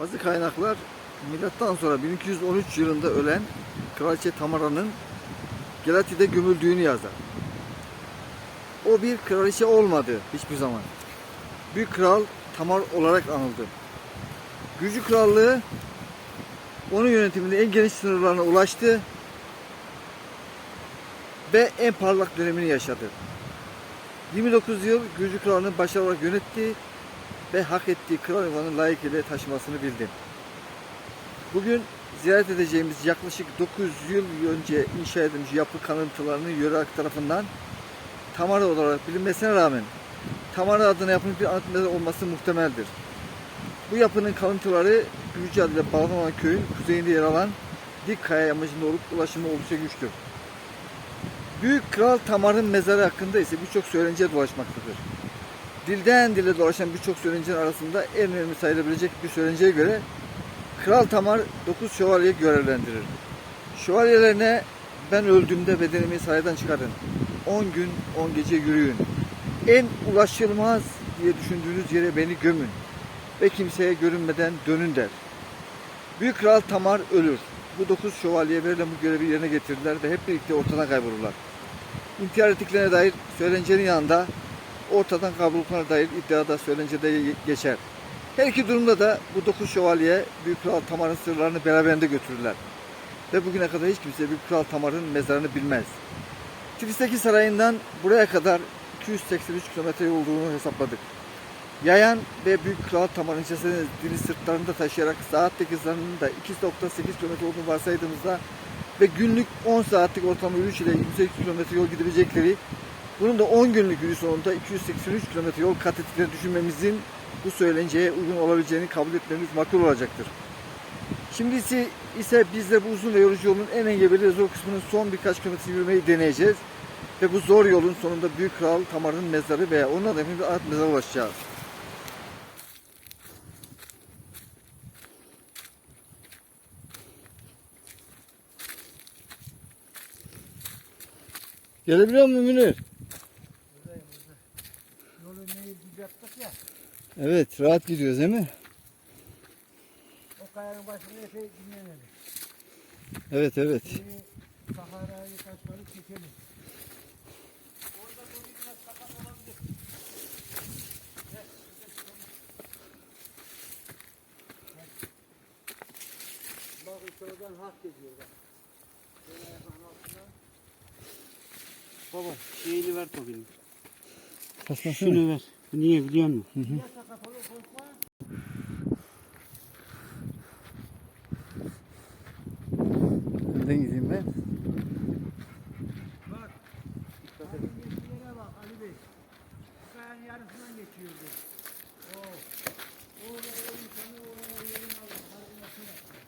Bazı kaynaklar milattan sonra 1213 yılında ölen Kraliçe Tamara'nın Gelati'de gömüldüğünü yazar. O bir kraliçe olmadı hiçbir zaman. Büyük kral Tamar olarak anıldı. Gürcü krallığı onun yönetiminde en geniş sınırlarına ulaştı ve en parlak dönemini yaşadı. 29 yıl Gürcü krallığını başarılı yönetti ve hak ettiği kral ünvanını layıkıyla taşımasını bildi. Bugün ziyaret edeceğimiz yaklaşık 900 yıl önce inşa edilmiş yapı kalıntılarının yöre tarafından Tamara olarak bilinmesine rağmen Tamara adına yapılmış bir anıt mezar olması muhtemeldir. Bu yapının kalıntıları Gürcü adıyla bağlanan köyün kuzeyinde yer alan dik kaya yamacında olup ulaşımı oldukça güçtür. Büyük Kral Tamar'ın mezarı hakkında ise birçok söylence dolaşmaktadır. Dilden dile dolaşan birçok söylencinin arasında en önemli sayılabilecek bir söylenceye göre Kral Tamar 9 şövalye görevlendirir. Şövalyelerine ben öldüğümde bedenimi saraydan çıkarın. 10 gün 10 gece yürüyün. En ulaşılmaz diye düşündüğünüz yere beni gömün. Ve kimseye görünmeden dönün der. Büyük Kral Tamar ölür. Bu 9 şövalye verilen bu görevi yerine getirdiler ve hep birlikte ortadan kaybolurlar. İntihar ettiklerine dair söylencenin yanında ortadan kaybolduklarına dair iddia da söylencede geçer. Her iki durumda da bu dokuz şövalye Büyük Kral Tamar'ın sırlarını beraberinde götürürler. Ve bugüne kadar hiç kimse Büyük Kral Tamar'ın mezarını bilmez. Tiflis'teki sarayından buraya kadar 283 kilometre yol olduğunu hesapladık. Yayan ve Büyük Kral Tamar'ın cesedini dili sırtlarında taşıyarak saatteki hızlarının da 2.8 kilometre olduğunu varsaydığımızda ve günlük 10 saatlik ortalama yürüyüş ile 28 kilometre yol gidebilecekleri bunun da 10 günlük yürüyüş sonunda 283 kilometre yol kat ettiklerini düşünmemizin bu söylenceye uygun olabileceğini kabul etmemiz makul olacaktır. Şimdi ise, biz de bu uzun ve yorucu yolun en engebeli zor kısmının son birkaç kilometre yürümeyi deneyeceğiz. Ve bu zor yolun sonunda Büyük Kral Tamar'ın mezarı veya onun adına bir at mezara ulaşacağız. Gelebiliyor musun Münir? Yolu neyi yaptık ya. Evet, rahat gidiyoruz değil mi? O kayanın başında epey dinlenelim. Evet, evet. Bir Sahara'yı taşları çekelim. Orada doğru biraz sakat olabilir. Gel, gel, gel. Bak yukarıdan hak ediyor bak. Şöyle ayağın altına. Baba şeyini ver. Kasmasana. Şunu ver. Niye biliyor musun? Olur korkma. Önden gideyim ben. Bak. Ali geçtiğine bak Ali Bey. Bu kayanın yarısından geçiyordu. Oo. Oraya o insanı oraya yerin alır. Harbinasına.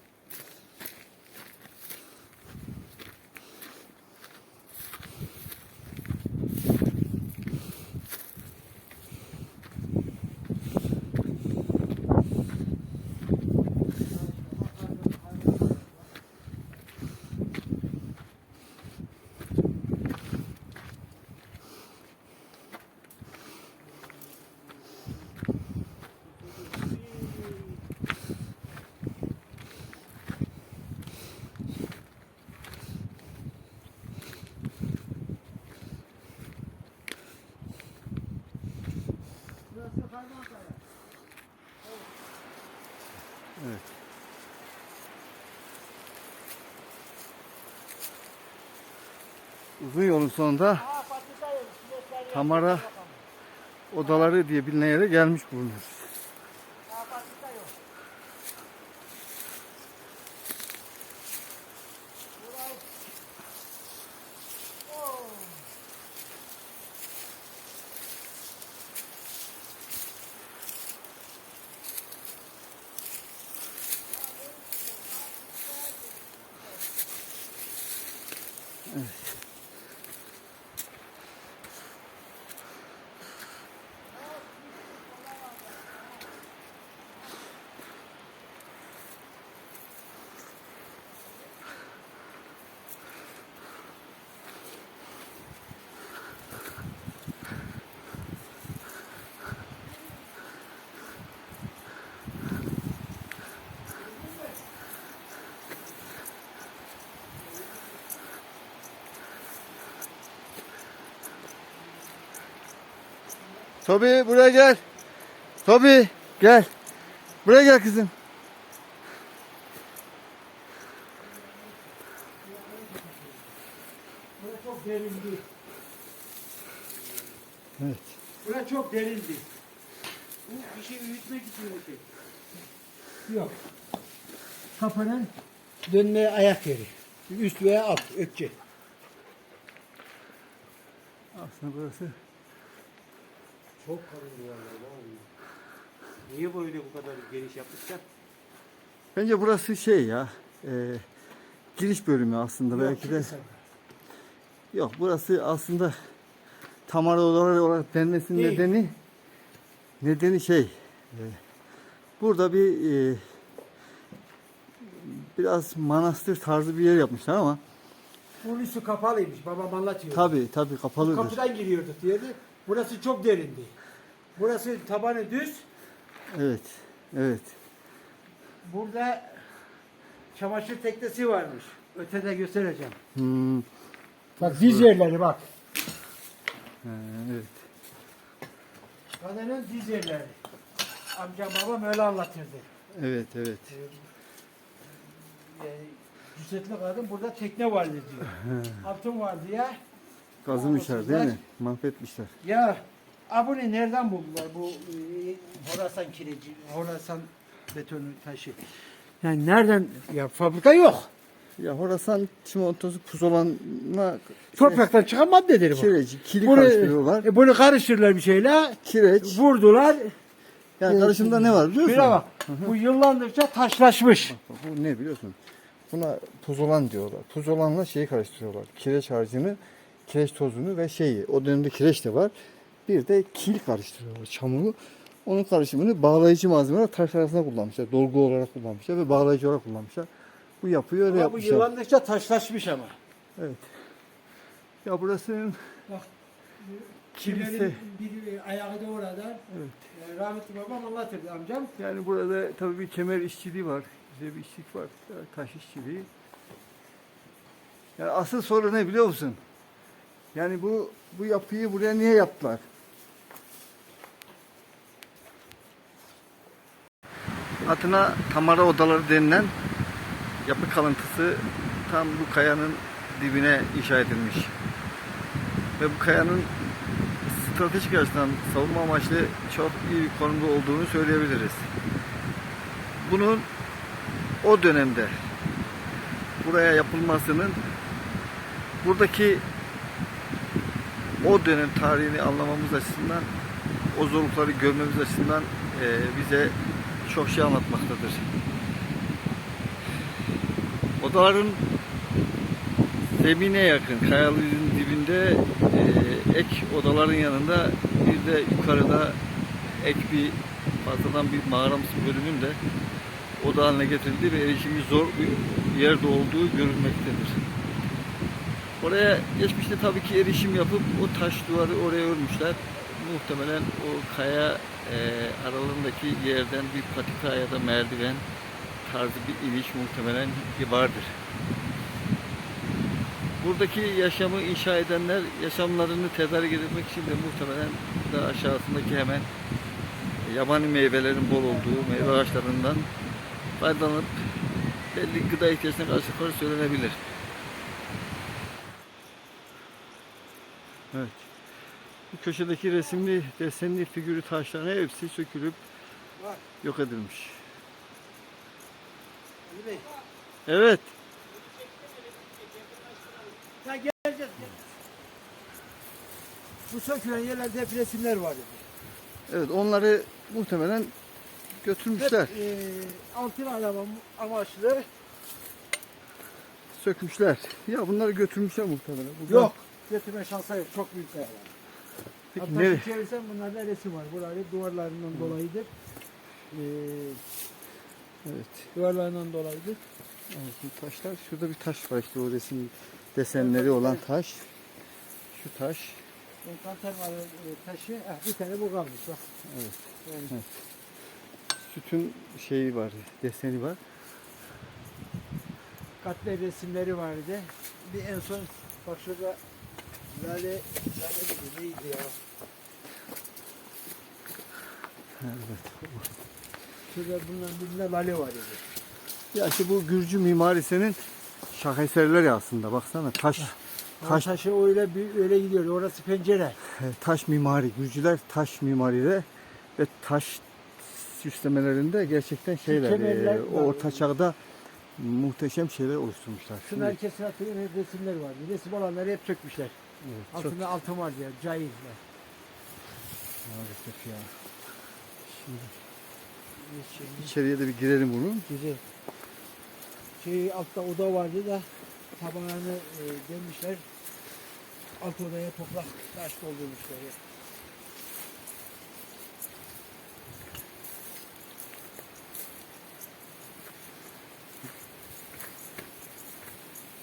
Uzun yolun sonunda Tamara odaları diye bilinen yere gelmiş bulunuyoruz. Tobi buraya gel. Tobi gel. Buraya gel kızım. Bura çok derindi. Evet. Bura çok derindi. Bu bir şey büyütmek için öte. Yok. Kapının dönmeye ayak yeri. Üst veya alt ökçe. Aslında burası Çok kalın duvarlar var mı? Niye böyle bu kadar geniş yapmışlar? Bence burası şey ya. e, giriş bölümü aslında belki de. Yok burası aslında odaları olarak denmesinin Değil. nedeni nedeni şey. e, burada bir e, biraz manastır tarzı bir yer yapmışlar ama Bunun üstü kapalıymış. Babam anlatıyor. tabi tabi kapalıdır. Kapıdan giriyorduk diyordu. Burası çok derindi. Burası tabanı düz. Evet. Evet. Burada çamaşır teknesi varmış. Ötede göstereceğim. Hmm, Bak diz yerleri bak. evet. Kadının diz yerleri. Amcam babam öyle anlatırdı. Evet, evet. Ee, Cüssetli kadın burada tekne vardı diyor. Altın vardı ya. Kazımışlar değil mi? Mahvetmişler. Ya abone nereden buldular bu e, Horasan kireci, Horasan betonu taşı? Yani nereden? Ya fabrika yok. Ya Horasan çimentosu puzolanla Topraktan çıkan maddedir bu. kireci, kili karıştırıyorlar. e, bunu karıştırırlar bir şeyle. Kireç. Vurdular. Yani karışımda ne var biliyor musun? Şuna bak. Bu yıllandıkça taşlaşmış. Bu ne biliyorsun? Buna puzolan diyorlar. Puzolanla şeyi karıştırıyorlar. Kireç harcını, kireç tozunu ve şeyi. O dönemde kireç de var. Bir de kil karıştırıyorlar. Çamuru. Onun karışımını bağlayıcı malzeme olarak taş arasında kullanmışlar. Dolgu olarak kullanmışlar ve bağlayıcı olarak kullanmışlar. Bu yapıyı öyle Ama bu yapmışlar. yıllandıkça taşlaşmış ama. Evet. Ya burası Bak. kilise. Kilise. Bir ayağı da orada. Evet. E, rahmetli babam anlatırdı amcam. Yani burada tabii bir kemer işçiliği var. Bize bir işçilik var. Taş işçiliği. Yani asıl soru ne biliyor musun? Yani bu bu yapıyı buraya niye yaptılar? Adına Tamara Odaları denilen yapı kalıntısı tam bu kayanın dibine inşa edilmiş. Ve bu kayanın stratejik açıdan savunma amaçlı çok iyi bir konumda olduğunu söyleyebiliriz. Bunun o dönemde buraya yapılmasının buradaki o dönem tarihini anlamamız açısından o zorlukları görmemiz açısından eee, bize çok şey anlatmaktadır. Odaların zemine yakın, kayalığın dibinde eee, ek odaların yanında bir de yukarıda ek bir fazladan bir mağaramsı bölümün de oda haline getirildi ve erişimi zor bir yerde olduğu görülmektedir. Oraya geçmişte tabii ki erişim yapıp o taş duvarı oraya örmüşler. Muhtemelen o kaya e, aralarındaki yerden bir patika ya da merdiven tarzı bir iniş muhtemelen vardır. Buradaki yaşamı inşa edenler yaşamlarını tedarik etmek için de muhtemelen daha aşağısındaki hemen yabani meyvelerin bol olduğu meyve ağaçlarından faydalanıp belli gıda ihtiyacına karşı söylenebilir. Evet. Bu köşedeki resimli, desenli figürü taşların hepsi sökülüp Bak. yok edilmiş. Ali Bey. Evet. Ya geleceğiz. Bu sökülen yerlerde hep resimler var. Evet onları muhtemelen götürmüşler, Hep e, altın arama amaçlı. sökmüşler. Ya bunları götürmüşler muhtemelen. Burada- Yok. Getirme şansı yok. Çok büyük kayalar. Peki Hatta şu çevirsen bunlarda resim var. Buraları duvarlarından dolayıdır. Ee, Evet. duvarlarından dolayıdır. evet. Bu taşlar. Şurada bir taş var işte o resim desenleri olan taş. Şu taş. Kantarmalı e, taşı. Ah, bir tane bu kalmış. Bak. Evet. Yani Sütün şeyi var, deseni var. katmer resimleri vardı. Bir en son bak şurada lale lale gibi neydi ya? Şurada bundan birinde lale var idi. Ya işte bu Gürcü mimarisinin şaheserleri aslında. Baksana taş Taş. taş Taşı öyle bir öyle gidiyor. Orası pencere. taş mimari. Gürcüler taş mimaride ve taş süslemelerinde gerçekten şeyler. e, o orta çağda muhteşem şeyler oluşturmuşlar. Şunun Şimdi- herkesin hatırlayan resimler var. Resim olanları hep sökmüşler. Evet, çok Altında altın var diye. Cahiller. maalesef ya. Şimdi İçeriye de bir girelim bunun. güzel. Şey altta oda vardı da tabağını e, demişler. Alt odaya toprak taş doldurmuşlar. ya.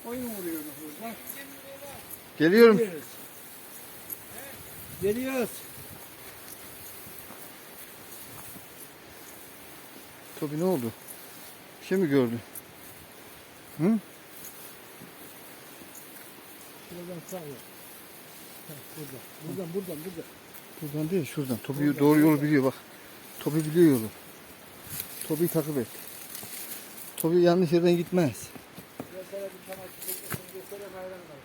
Oyun vuruyoruz burada. Geliyorum. Geliyoruz. Geliyoruz. Tobi ne oldu? Bir şey mi gördün? Hı? Şuradan sağ yap. Buradan, buradan, buradan, buradan. Buradan değil şuradan. Tobi Buradan, doğru yolu biliyor bak. Tobi biliyor yolu. Tobi'yi takip et. Tobi yanlış yerden gitmez. Mesela bir çamaşır hayran var.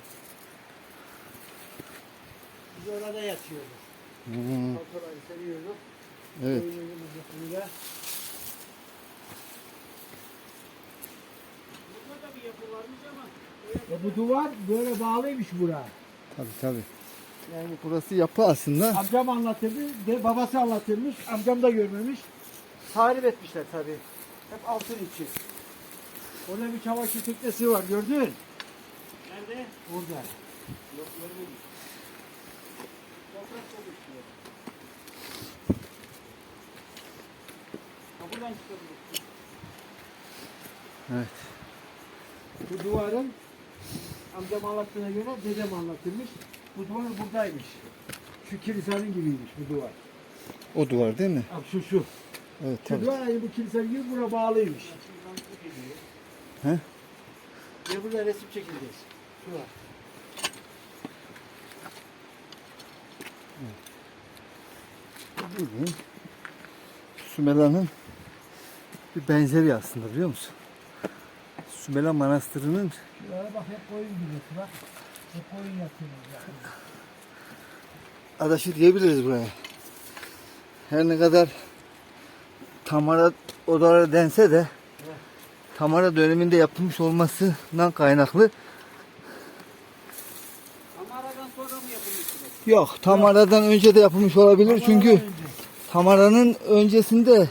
Biz orada yatıyorduk. Hmm, seriyorduk. evet. Yapımıyla. Burada da bir yapı varmış ama. Ya bu duvar böyle bağlıymış bura. Tabii tabii. Yani burası yapı aslında. Amcam anlatırdı, de babası anlatırmış, amcam da görmemiş. Tarif etmişler tabii. Hep altın için. Orada bir çamaşır teknesi var, gördün? Nerede? Burada. Yok görmedim. Toprak oluşuyor. Ha buradan çıkabilir. Evet. Bu duvarın amcam anlattığına göre dedem anlatırmış. Bu duvar buradaymış. Şu kilisenin gibiymiş bu duvar. O duvar değil mi? Bak şu şu. Evet Şu tabii. duvar aynı bu kilise gibi buna bağlıymış. He? Ve burada resim çekileceğiz. Şu var. Bugün Sümela'nın bir benzeri aslında biliyor musun? Sümela Manastırı'nın Şuraya bak hep koyun gibi bak. Hep koyun yatıyorlar. Yani. adaşı diyebiliriz buraya. Her ne kadar Tamara odaları dense de Tamara döneminde yapılmış olmasından kaynaklı Amaradan sonra mı yapılmış? yok Tamara'dan önce de yapılmış olabilir çünkü Tamara'nın öncesinde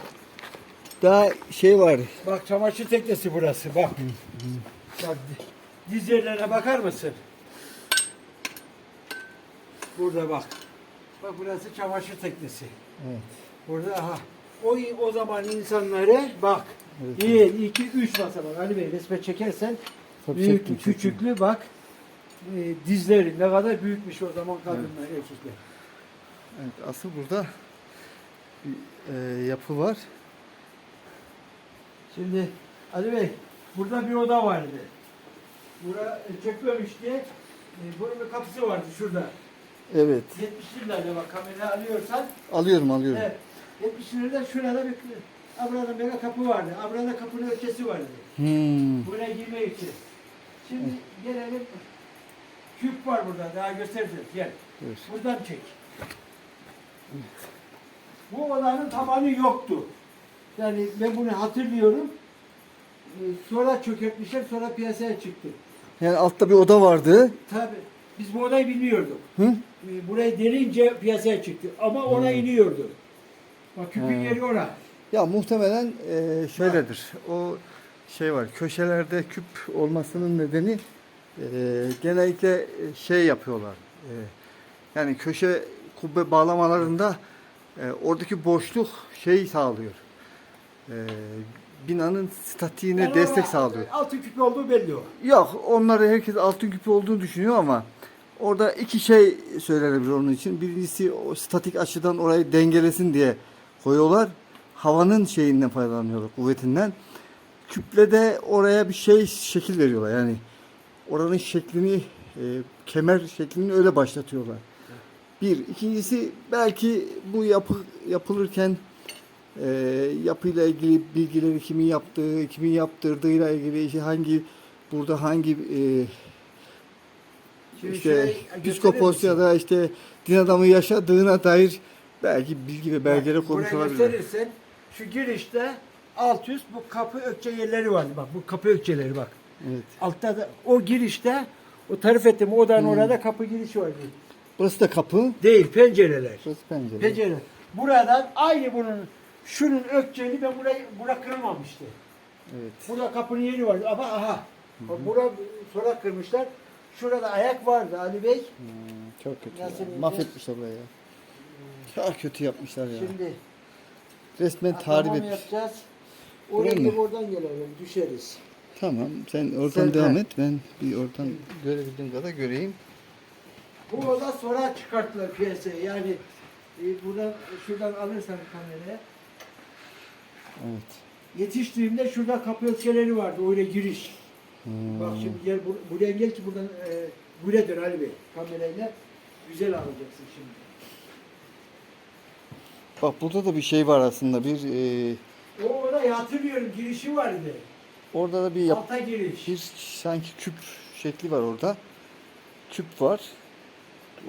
daha şey var Bak çamaşır teknesi burası bak. Bak diz yerlerine bakar mısın? Burada bak. Bak burası çamaşır teknesi. Evet. Burada aha. O, o zaman insanları bak. Evet. 1, 2, 3 basamak. Ali Bey resme çekersen Tabii büyüklü, çektim, çektim. küçüklü bak. E, dizleri ne kadar büyükmüş o zaman kadınlar, erkekler. Evet, asıl burada bir e, yapı var. Şimdi Ali Bey burada bir oda vardı. Bura e, çökmemiş diye e, bunun bir kapısı vardı şurada. Evet. 70'lerde bak kamera alıyorsan Alıyorum alıyorum. evet, 70'lerde şurada bir Abra'da mega kapı vardı. Abra'da kapının ötesi vardı. Hmm. Buraya girmek için. Şimdi gelelim. Küp var burada. Daha göstereceğiz. Gel. Evet. Buradan çek. Bu odanın tabanı yoktu. Yani ben bunu hatırlıyorum. Ee, Sonra çökertmişler, sonra piyasaya çıktı. Yani altta bir oda vardı. Tabi biz bu odayı bilmiyorduk. Hı? Ee, Burayı delince piyasaya çıktı. Ama ona iniyordu. Bak küpün Hmm. yeri ora. Ya muhtemelen e, şöyledir. O şey var. Köşelerde küp olmasının nedeni e, genellikle şey yapıyorlar. E, yani köşe kubbe bağlamalarında e, oradaki boşluk şey sağlıyor. E, binanın statiğine Yani destek sağlıyor. Altın küpü olduğu belli o. Yok, onları herkes altın küpü olduğunu düşünüyor ama orada iki şey söylenebilir onun için. Birincisi o statik açıdan orayı dengelesin diye koyuyorlar. Havanın şeyinden faydalanıyorlar, kuvvetinden. Küple de oraya bir şey şekil veriyorlar. Yani oranın şeklini, e, kemer şeklini öyle başlatıyorlar. Bir. ikincisi belki bu yapı yapılırken e, yapıyla ilgili bilgileri kimin yaptığı, kimin yaptırdığıyla ilgili işte hangi burada hangi e, Şimdi işte misin? ya da işte din adamı yaşadığına dair belki bilgi ve belgeler buraya olabilir. gösterirsen şu girişte alt üst bu kapı ökçe yerleri vardı. Bak bu kapı ökçeleri bak. Evet. Altta da o girişte o tarif ettiğim odanın orada kapı girişi vardı. Burası da kapı. Değil pencereler. Burası pencere. Pencere. Buradan aynı bunun şunun ökçeli ben burayı bura kırmamıştı. Evet. Burada kapının yeri vardı ama aha. Bura sonra kırmışlar. Şurada ayak vardı Ali Bey. Hmm, çok kötü. Nasıl ya. Mahvetmişler burayı. ya. Çok kötü yapmışlar ya. Şimdi Resmen tahrip atlamamı etmiş. yapacağız. Buraya Oraya mı? oradan gelelim düşeriz. Tamam sen oradan Sen- devam ha. et. Ben bir oradan görebildiğim kadar göreyim. Bu oda sonra çıkarttılar piyasaya. Yani e, buradan şuradan alırsan kameraya. Evet. Yetiştiğimde şurada kapı ölçüleri vardı. Öyle giriş. Hmm. Bak şimdi gel bur- buraya gel ki buradan e, buraya dön Ali Bey kamerayla. Güzel alacaksın şimdi. Bak burada da bir şey var aslında. Bir e, O odayı hatırlıyorum girişi vardı. orada da bir yap, Alta giriş. bir sanki küp şekli var orada. Küp var.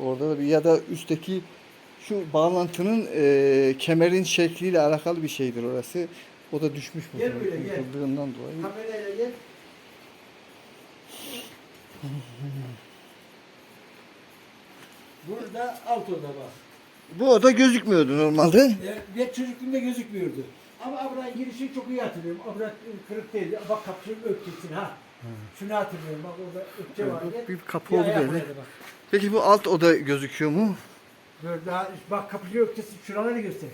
Orada da bir ya da üstteki şu bağlantının e, kemerin şekliyle alakalı bir şeydir orası. O da düşmüş bu. Gel böyle, gel. Kıldığından dolayı. Kamerayla gel. Burada alt oda bak. Bu oda gözükmüyordu normalde. E, Ben çocukluğumda gözükmüyordu. Ama Abra'nın girişi çok iyi hatırlıyorum. Abra kırık değildi. Bak kapının öpçesini ha. Şunu hatırlıyorum. Bak orada öpçe vardı. Bir kapı oldu böyle. Peki bu alt oda gözüküyor mu? Böyle daha, bak kapıcı öpçesi şuraları göster.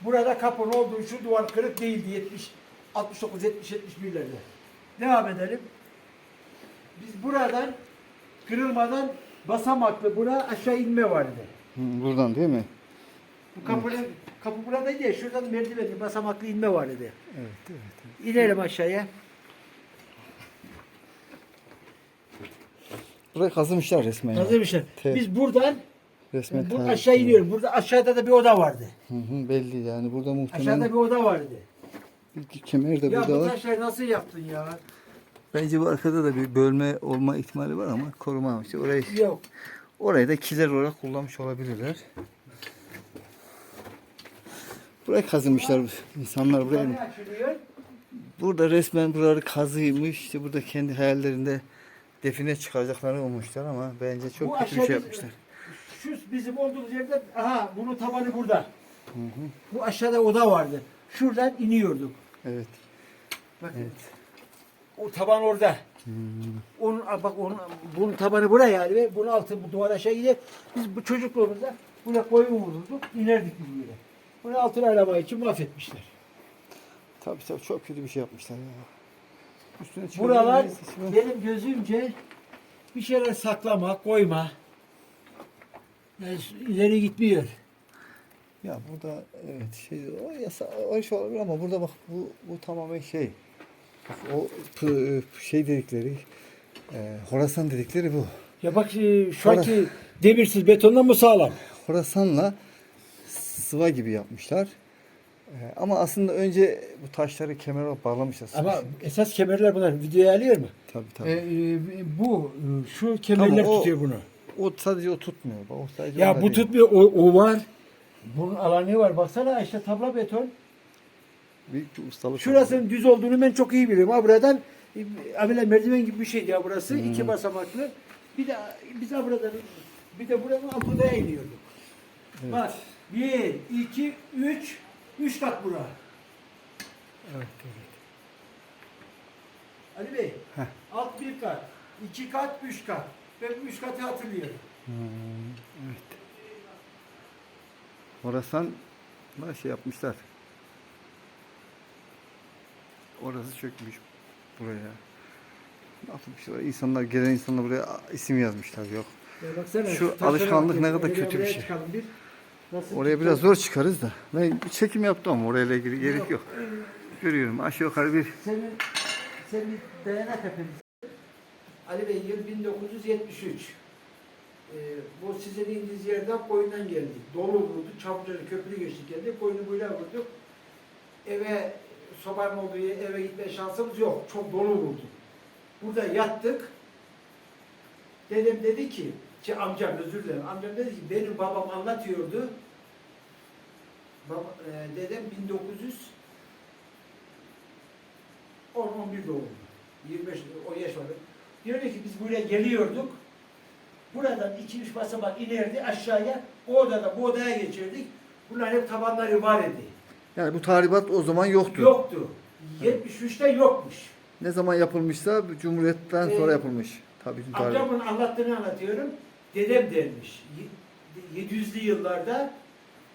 Burada kapının olduğu şu duvar kırık değildi 70 69 70 71'lerde. Devam edelim. Biz buradan kırılmadan basamaklı bura aşağı inme vardı. Hı, buradan değil mi? Bu kapının kapı buradaydı ya şuradan merdivenli basamaklı inme vardı. Evet, evet. İnelim aşağıya. Burayı kazımışlar resmen. ya. Hazır mısın? Evet. Biz buradan Resmen bu tarih. aşağı iniyoruz. Burada aşağıda da bir oda vardı. Hı hı, belli yani. Burada muhtemelen Aşağıda bir oda vardı. bir kemer de Ya burada bu var. taşları nasıl yaptın ya? Bence bu arkada da bir bölme olma ihtimali var ama koruma Orayı, Yok. orayı da kiler olarak kullanmış olabilirler. Burayı kazımışlar insanlar buraya. Ne açılıyor? Burada resmen buraları kazıymış. İşte burada kendi hayallerinde define çıkaracaklarını ummuşlar ama bence çok Bu kötü bir şey yapmışlar. Şu bizim olduğumuz yerde, aha bunun tabanı burada. Bu aşağıda oda vardı. Şuradan iniyorduk. Evet. Bakın. Evet. O taban orada. Onun bak onun bunun tabanı buraya yani ve bunun altı bu duvar aşağı gider. Biz bu çocukluğumuzda buraya koyun vururduk, inerdik biz böyle. Bunu altın arabayı için mahvetmişler. Tabii tabii çok kötü bir şey yapmışlar ya. Üstüne Buralar benim gözümce bir şeyler saklama, koyma. Yani ileri gitmiyor. Ya burada evet şey o yasa o iş olabilir ama burada bak bu bu tamamen şey. Bak, o şey dedikleri e, Horasan dedikleri bu. Ya bak e, şu anki demirsiz betonla mı sağlam? Horasanla sıva gibi yapmışlar. E, ama aslında önce bu taşları kemer olarak bağlamışlar. Ama esas kemerler bunlar. Videoya alıyor mu? tabii Ee, tabii. e, bu e, şu kemerler Tamam, o- tutuyor bunu. o sadece o tutmuyor. Bak, o sadece Ya bu değil. tutmuyor. O, o var. Bunun alanı var. Baksana işte tabla beton. Büyük bir ustalık. Şurasının düz olduğunu ben çok iyi biliyorum. Ha buradan e, abiler merdiven gibi bir şeydi ya burası. iki basamaklı. Bir de biz ha buradan bir de buranın alt odaya iniyorduk. Bak bir, iki, üç, üç kat bura. Evet, evet. Ali Bey, Heh. alt bir kat, iki kat, üç kat. Ben üç katı hatırlıyorum. Hmm, evet. Horasan da şey yapmışlar. Orası çökmüş buraya. Ne yapmışlar? İnsanlar, gelen insanlar buraya isim yazmışlar. Yok. Ya baksana, Şu taşlara alışkanlık ne kadar kötü bir şey. çıkalım bir. Nasıl Oraya biraz zor çıkarız da. Ben bir çekim yaptım ama orayla ilgili gerek yok. Görüyorum aşağı yukarı bir Senin, senin dayanak efendim. Ali Bey yıl 1973. Ee, bu sizin indiğiniz yerden koyundan geldik. Dolu vurduk, çapları köprü geçtik geldik. Koyunu böyle vurduk. eve sobanın olduğu yere eve gitme şansımız yok. Çok dolu oldu. Burada yattık. Dedem dedi ki, ki amcam özür dilerim. Amcam dedi ki benim babam anlatıyordu. Baba, e, dedem 1900 10 11 doğumlu. 25 o yaş var. Diyor ki biz buraya geliyorduk. Buradan 2-3 basamak inerdi aşağıya. O odada bu odaya geçirdik. Bunlar hep tabanları var idi. Yani bu tahribat o zaman yoktu. Yoktu. 73'te yokmuş. Ne zaman yapılmışsa Cumhuriyet'ten Ee, sonra yapılmış. Tabii bütün tahribat. Amcamın anlattığını anlatıyorum. Dedem dermiş. Ye- 700'lü yıllarda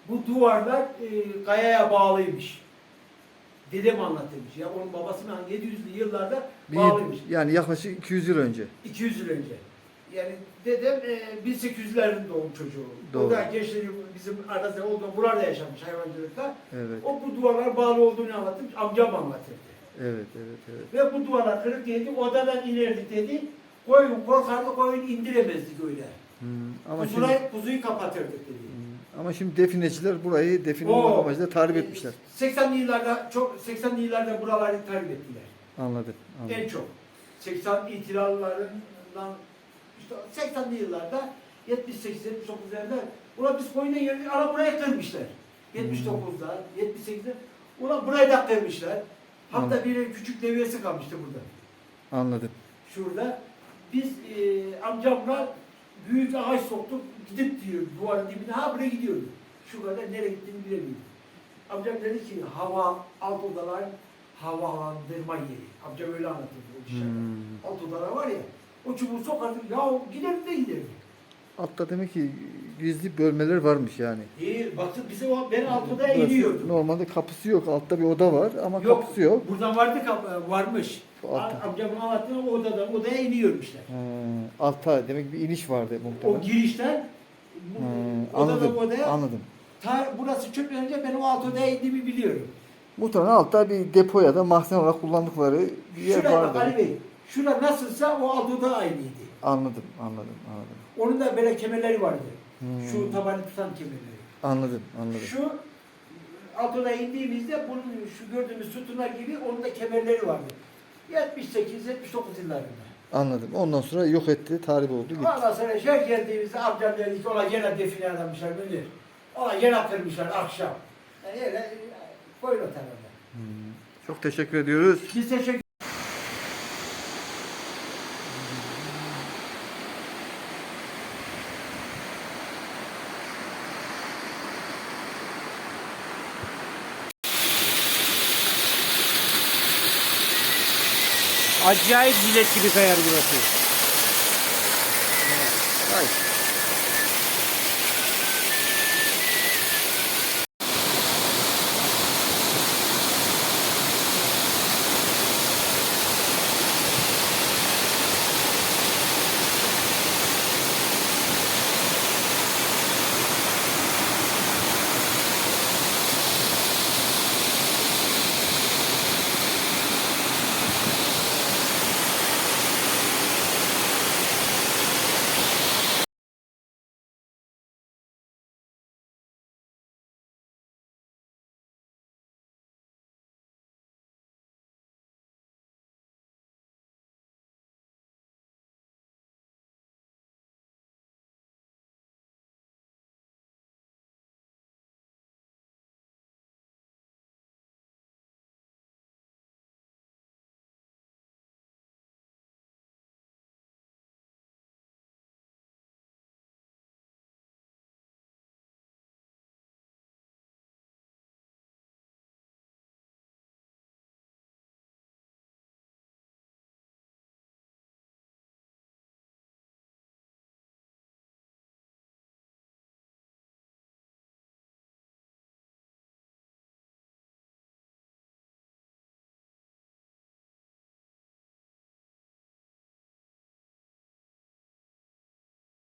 bu duvarlar e, kayaya bağlıymış. Dedem anlatmış. Ya onun babasının 700'lü yıllarda bağlıymış. yani yaklaşık 200 yıl önce. 200 yıl önce. Yani dedem e, 1800'lerin doğum çocuğu. Doğru. O da gençleri bizim arazide olduğu buralarda yaşamış hayvancılıkta. Evet. O bu duvarlar bağlı olduğunu anlatmış. Amcam anlatırdı. Evet, evet, evet. Ve bu duvarlar kırık dedi. Odadan inerdik dedi. Koyun korkardı koyun indiremezdik öyle. Hmm, ama şimdi Kuzuyu, kapatırdık dedi. Hmm, ama şimdi defineciler burayı define O, amacıyla tahrip etmişler. 80'li yıllarda çok 80'li yıllarda buraları tahrip ettiler. Anladım. anladım. En çok. 80 itilallarından işte 80'li yıllarda 78 79'larda ulan biz koyuna yerdik ara buraya kırmışlar. 79'da 78'de ulan burayı da kırmışlar. Hatta Anladım. bir küçük devresi kalmıştı burada. Anladım. Şurada biz e, amcamla büyük ağaç soktuk gidip diyor duvarın dibine ha buraya gidiyordu. Şu kadar nereye gittiğini bilemiyorum. Amcam dedi ki hava alt odaların havalandırma yeri. Amcam öyle anlatıyordu o dışarıda. Hmm. Alt odalar var ya o çubuğu sokardık ya gidelim de gidelim. Altta demek ki gizli bölmeler varmış yani. İyi baktı bize o ben alt odaya Burası iniyordum. Normalde kapısı yok. Altta bir oda var ama Yok, kapısı yok. Buradan vardı kap- varmış. Altta. A- Amcamın anlattığı o odadan odaya iniyormuşlar. He, altta demek bir iniş vardı O muhtemelen. girişten bu- He, odadan anladım. odaya Anladım. Ta, burası çöplenince benim alt odaya indiğimi biliyorum. Muhtemelen altta bir depo ya da mahzen olarak kullandıkları bir yer Şuraya bak vardı. Ali Bey. Şura nasılsa o alt oda aynıydı. Anladım, anladım, anladım. Onun da böyle kemerleri vardı. Hmm. Şu tabanı tutan kemerleri. Anladım, anladım. Şu alt odaya indiğimizde bunun şu gördüğümüz sütunlar gibi onun da kemerleri vardı. 78-79 yıllarında. Anladım. Ondan sonra yok etti, tahrip oldu, gitti. Ondan sonra şer geldiğimizde amcam dedi ki ola gene define aramışlar Münir. Ola gene kırmışlar akşam. Yani öyle e, koyun o tarafa. Hmm. Çok teşekkür ediyoruz. Biz teşekkür Acayip jilet gibi kayar burası. Ay.